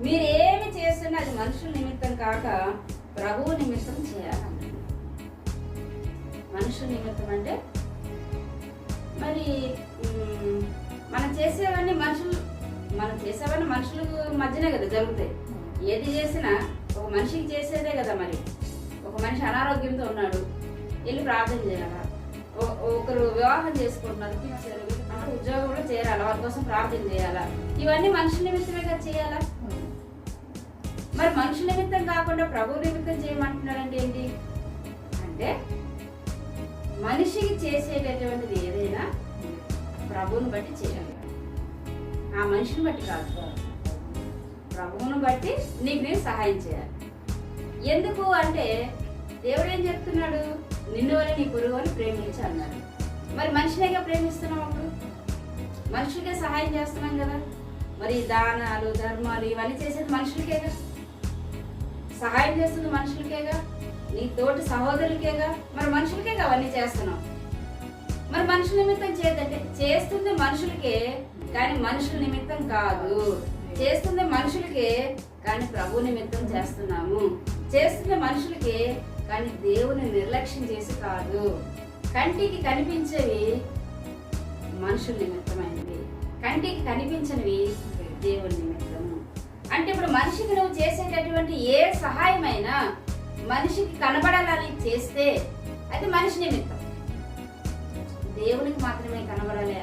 మీరు ఏమి చేస్తున్నా అది మనుషుల నిమిత్తం కాక ప్రభువు నిమిత్తం చేయాలి. మనుషుల నిమిత్తం అంటే మరి మనం చేసేవన్నీ మనుషులు మనం చేసేవన్నీ మనుషుల మధ్యనే కదా జరుగుతాయి. ఏది చేసినా ఒక మనిషికి చేసేదే కదా మరి. ఒక మనిషి అనారోగ్యంతో ఉన్నాడు వెళ్ళి ప్రార్థన చేయాలా? ఒ- ఒకరు వివాహం చేసుకుంటున్నారు ఉద్యోగం కూడా చేయాలా వారి కోసం ప్రార్థన చేయాలా? ఇవన్నీ మనుషుల నిమిత్తమే కదా చేయాలా? మరి మనుషుల నిమిత్తం కాకుండా ప్రభు నిమిత్తం చేయమంటున్నాడంటే ఏంటి? అంటే మనిషికి చేసేటటువంటిది ఏదైనా ప్రభువుని బట్టి చేయాలి. ఆ మనిషిని బట్టి కాదు. ప్రభువును బట్టి నీకు నేను సహాయం చేయాలి. ఎందుకు అంటే దేవుడు ఏం చెప్తున్నాడు? నిన్ను వల్ల నీ పురుగు అని ప్రేమించి అన్నాడు. మరి మనిషినేగా ప్రేమిస్తున్నాం అప్పుడు? మనుషులకే సహాయం చేస్తున్నాం కదా. మరి దానాలు ధర్మాలు ఇవన్నీ చేసేది మనుషులకేగా సహాయం చేస్తుంది మనుషులకేగా? నీ తోటి సహోదరులకేగా? మరి మనుషులకేగా అవన్నీ చేస్తున్నాం మరి మనుషుల నిమిత్తం చేయదంటే చేస్తుంది మనుషులకే కానీ మనుషుల నిమిత్తం కాదు. చేస్తుంది మనుషులకే కానీ ప్రభు నిమిత్తం చేస్తున్నాము. చేస్తుంది మనుషులకే కానీ దేవుని నిర్లక్ష్యం చేసి కాదు. కంటికి కనిపించేవి మనుషుల నిమిత్తమైనవి. కంటికి కనిపించనివి దేవుని నిమిత్తము. అంటే ఇప్పుడు మనిషికి నువ్వు చేసేటటువంటి ఏ సహాయమైనా మనిషికి కనబడాలని చేస్తే అది మనిషి నిమిత్తం. దేవునికి మాత్రమే కనబడాలి